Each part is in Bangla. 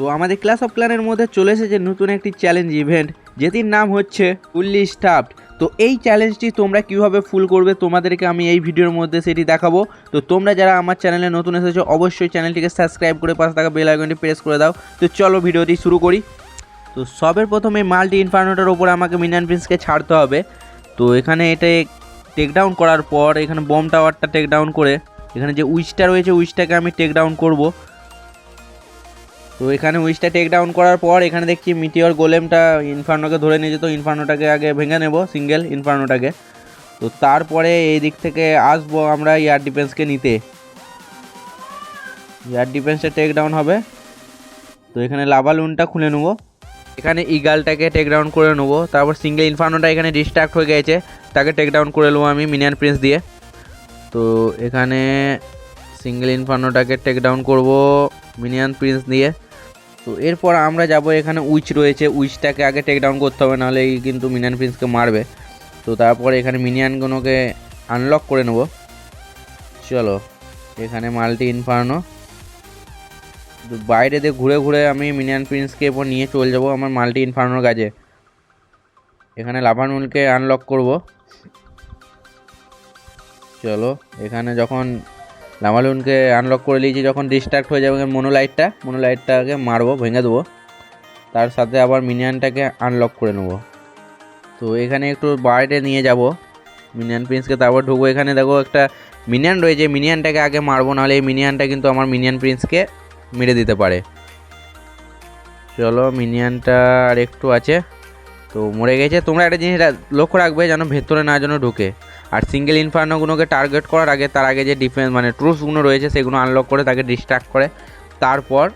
তো আমাদের ক্লাস অফ ক্লানের মধ্যে চলে এসেছে নতুন একটি চ্যালেঞ্জ ইভেন্ট যেটির নাম হচ্ছে ফুললি স্টাফড তো এই চ্যালেঞ্জটি তোমরা কীভাবে ফুল করবে তোমাদেরকে আমি এই ভিডিওর মধ্যে সেটি দেখাবো। তো তোমরা যারা আমার চ্যানেলে নতুন এসেছ, অবশ্যই চ্যানেলটিকে সাবস্ক্রাইব করে পাশে থাকা বেল আইকনটি প্রেস করে দাও। তো চলো ভিডিওটি শুরু করি। তো সবের প্রথমে মাল্টি ইনফার্নোটার ওপরে আমাকে মিনান প্রিন্সকে ছাড়তে হবে। তো এখানে এটা টেক ডাউন করার পর এখানে বম টাওয়ারটা টেক ডাউন করে, এখানে যে উইচটা রয়েছে উইচটাকে আমি টেক ডাউন করব। তো এখানে উইচটা টেক ডাউন করার পর এখানে দেখছি মিটিওর গোলেমটা ইনফার্নোকে ধরে নিয়ে যেত। ইনফার্নোটাকে আগে ভেঙে নেব সিঙ্গেল ইনফার্নোটাকে তো তারপরে এই দিক থেকে আসব আমরা এয়ার ডিফেন্সকে নিতে। এয়ার ডিফেন্সটা টেক ডাউন হবে। তো এখানে লাভা লুনটা খুলে নেব। এখানে ইগালটাকে টেক ডাউন করে নেব। তারপর সিঙ্গেল ইনফার্নোটা এখানে ডিস্ট্রাক্ট হয়ে গেছে। তাকে টেক ডাউন করে নেব আমি মিনিয়ান প্রিন্স দিয়ে। তো এখানে সিঙ্গেল ইনফার্নোটাকে টেক ডাউন করব মিনিয়ান প্রিন্স দিয়ে। তো এরপর আমরা যাব এখানে উইচ রয়েছে, উইচটাকে আগে টেক ডাউন করতে হবে, নাহলে এই কিন্তু মিনিয়ান প্রিন্সকে মারবে। তো তারপর এখানে মিনিয়ানগুলোকে আনলক করে নেব। চলো, এখানে মাল্টি ইনফার্নো। বাইরে দিয়ে ঘুরে ঘুরে আমি মিনিয়ান প্রিন্সকে এরপর নিয়ে চলে যাব আমার মাল্টি ইনফার্নোর কাজে। এখানে লাভানুলকে আনলক করব। চলো, এখানে যখন লামালুনকে আনলক করে নিয়েছি যখন ডিস্ট্রাক্ট হয়ে যাবে মনোলাইটটা মনোলাইটটাকে মারবো, ভেঙে দেবো। তার সাথে আবার মিনিয়ানটাকে আনলক করে নেব। তো এখানে একটু বাইরে নিয়ে যাব। মিনিয়ান প্রিন্সকে তারপর ঢুকবো। এখানে দেখো একটা মিনিয়ান রয়েছে। মিনিয়ানটাকে আগে মারবো, নাহলে এই মিনিয়ানটা কিন্তু আমার মিনিয়ান প্রিন্সকে মেরে দিতে পারে। চলো মিনিয়ানটা আর একটু আছে। তো মরে গেছে। তোমরা একটা জিনিস লক্ষ্য রাখবে যেন ভেতরে না যেন ঢুকে। আর সিঙ্গেল ইনফার্নোগুলোকে টার্গেট করার আগে তার আগে যে ডিফেন্স মানে ট্রুসগুলো রয়েছে সেগুলো আনলক করে তাকে ডিস্ট্রাক্ট করে, তারপর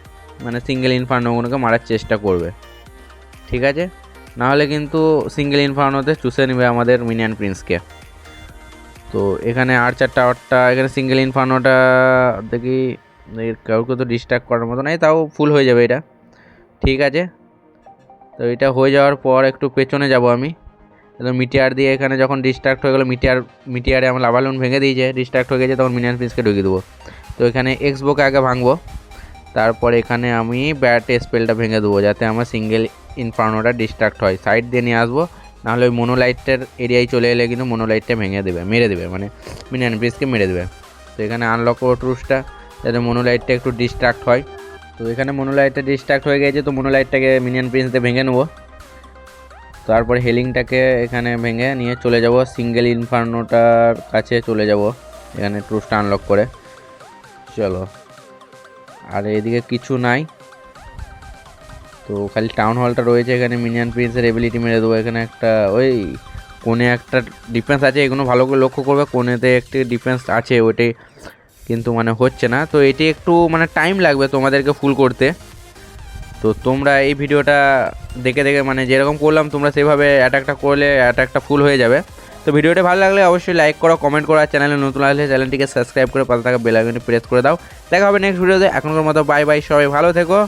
মানে সিঙ্গেল ইনফার্নোগুলোকে মারার চেষ্টা করবে। ঠিক আছে? নাহলে কিন্তু সিঙ্গেল ইনফার্নোতে চুষে নেবে আমাদের মিনিয়ান প্রিন্সকে তো এখানে আর্চার টাওয়ারটা এখানে সিঙ্গেল ইনফার্নোটা দেখি কাউকে তো ডিস্ট্রাক্ট করার মতো নাই, তাও ফুল হয়ে যাবে এটা। ঠিক আছে? তো এটা হয়ে যাওয়ার পর একটু পেছনে যাব আমি। মিটিয়ার দিয়ে এখানে যখন ডিস্ট্রাক্ট হয়ে গেলো, মিটিয়ার, মিটিয়ারে আমার লাভালুন ভেঙে দিয়েছে। ডিস্ট্রাক্ট হয়ে গেছে, তখন মিনিয়ান প্রিন্সকে ঢুকিয়ে দেবো। তো এখানে এক্সবোকে আগে ভাঙবো। তারপর এখানে আমি ব্যাট স্পেলটা ভেঙে দেবো, যাতে আমার সিঙ্গেল ইনফার্নোটা ডিস্ট্রাক্ট হয়। সাইড দিয়ে নিয়ে আসব, নাহলে ওই মোনোলাইটের এরিয়ায় চলে এলে কিন্তু মোনোলাইটটা ভেঙে দেবে, মেরে দেবে মানে মিনিয়ান প্রিন্সকে মেরে দেবে। তো এখানে আনলক করব ট্রুসটা যাতে মোনোলাইটটা একটু ডিস্ট্রাক্ট হয়। তো এখানে মোনোলাইটটা ডিস্ট্রাক্ট হয়ে গেছে, তো মোনোলাইটটাকে মিনিয়ান প্রিন্স দিয়ে ভেঙে নেব। তারপর হেলিংটাকে এখানে ভেঙে নিয়ে চলে যাব। সিঙ্গেল ইনফার্নোটার কাছে চলে যাব, এখানে ট্রুসটা আনলক করে। চলো। আর এদিকে কিছু নাই। তো খালি টাউন হলটা রয়েছে, এখানে মিনিয়ান প্রিন্সের এবিলিটি মেরে দেবো। এখানে একটা ওই কোণে একটা ডিফেন্স আছে, এগুলো ভালো করে লক্ষ্য করবে। কোণেতে একটি ডিফেন্স আছে, ওইটাই কিন্তু মানে হচ্ছে না। তো এটি একটু মানে টাইম লাগবে তোমাদেরকে ফুল করতে। তো তোমরা এই ভিডিওটা দেখে দেখে মানে যেরকম করলাম, তোমরা সেভাবে অ্যাটাকটা করলে অ্যাটাকটা ফুল হয়ে যাবে। তো ভিডিওটা ভালো লাগলে অবশ্যই লাইক করো কমেন্ট করো, আর চ্যানেলে নতুন আসলে চ্যানেলটিকে সাবস্ক্রাইব করে পাশে থাকা বেল প্রেস করে দাও। দেখা হবে নেক্সট ভিডিওতে এখনকার মতো বাই বাই সবাই ভালো থেকো।